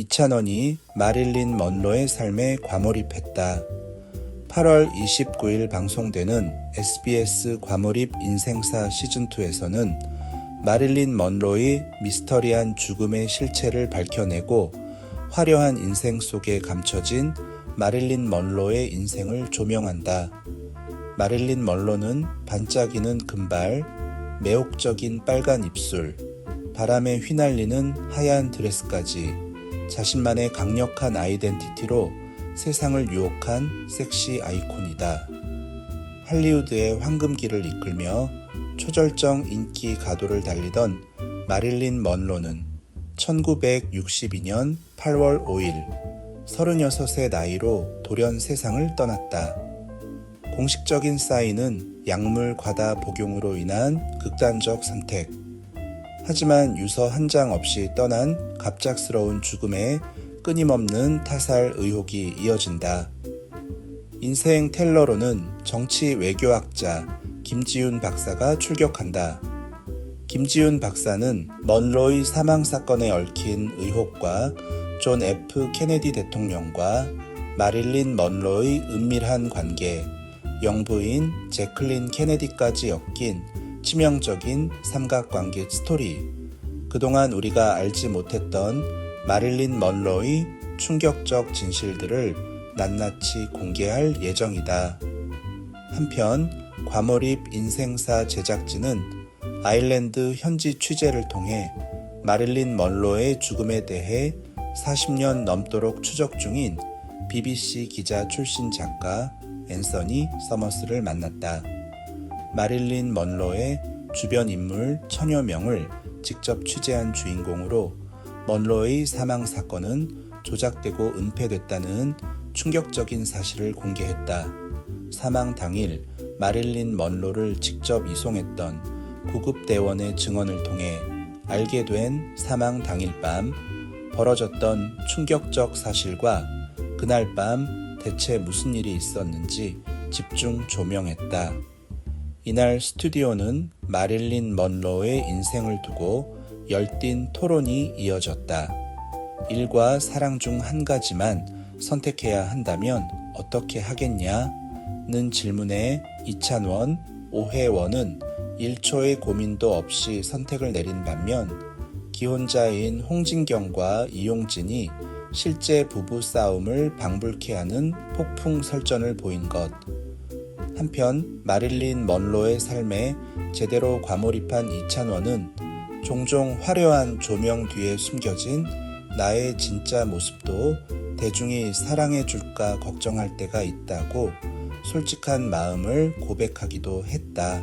이찬원이 마릴린 먼로의 삶에 과몰입했다. 8월 29일 방송되는 SBS 과몰입 인생사 시즌2에서는 마릴린 먼로의 미스터리한 죽음의 실체를 밝혀내고 화려한 인생 속에 감춰진 마릴린 먼로의 인생을 조명한다. 마릴린 먼로는 반짝이는 금발, 매혹적인 빨간 입술, 바람에 휘날리는 하얀 드레스까지 자신만의 강력한 아이덴티티로 세상을 유혹한 섹시 아이콘이다. 할리우드의 황금기를 이끌며 초절정 인기 가도를 달리던 마릴린 먼로는 1962년 8월 5일 36의 나이로 돌연 세상을 떠났다. 공식적인 사인은 약물 과다 복용으로 인한 극단적 선택. 하지만 유서 한 장 없이 떠난 갑작스러운 죽음에 끊임없는 타살 의혹이 이어진다. 인생 텔러로는 정치 외교학자 김지훈 박사가 출격한다. 김지훈 박사는 먼로이 사망 사건에 얽힌 의혹과 존 F 케네디 대통령과 마릴린 먼로의 은밀한 관계, 영부인 제클린 케네디까지 엮인 치명적인 삼각관계 스토리. 그동안 우리가 알지 못했던 마릴린 먼로의 충격적 진실들을 낱낱이 공개할 예정이다. 한편 과몰입 인생사 제작진은 아일랜드 현지 취재를 통해 마릴린 먼로의 죽음에 대해 40년 넘도록 추적 중인 BBC 기자 출신 작가 앤서니 서머스를 만났다. 마릴린 먼로의 주변 인물 천여 명을 직접 취재한 주인공으로 먼로의 사망 사건은 조작되고 은폐됐다는 충격적인 사실을 공개했다. 사망 당일 마릴린 먼로를 직접 이송했던 구급 대원의 증언을 통해 알게 된 사망 당일 밤 벌어졌던 충격적 사실과 그날 밤 대체 무슨 일이 있었는지 집중 조명했다. 이날 스튜디오는 마릴린 먼로의 인생을 두고 열띤 토론이 이어졌다. 일과 사랑 중 한 가지만 선택해야 한다면 어떻게 하겠냐? 는 질문에 이찬원, 오혜원은 1초의 고민도 없이 선택을 내린 반면 기혼자인 홍진경과 이용진이 실제 부부 싸움을 방불케 하는 폭풍 설전을 보인 것. 한편 마릴린 먼로의 삶에 제대로 과몰입한 이찬원은 종종 화려한 조명 뒤에 숨겨진 나의 진짜 모습도 대중이 사랑해 줄까 걱정할 때가 있다고 솔직한 마음을 고백하기도 했다.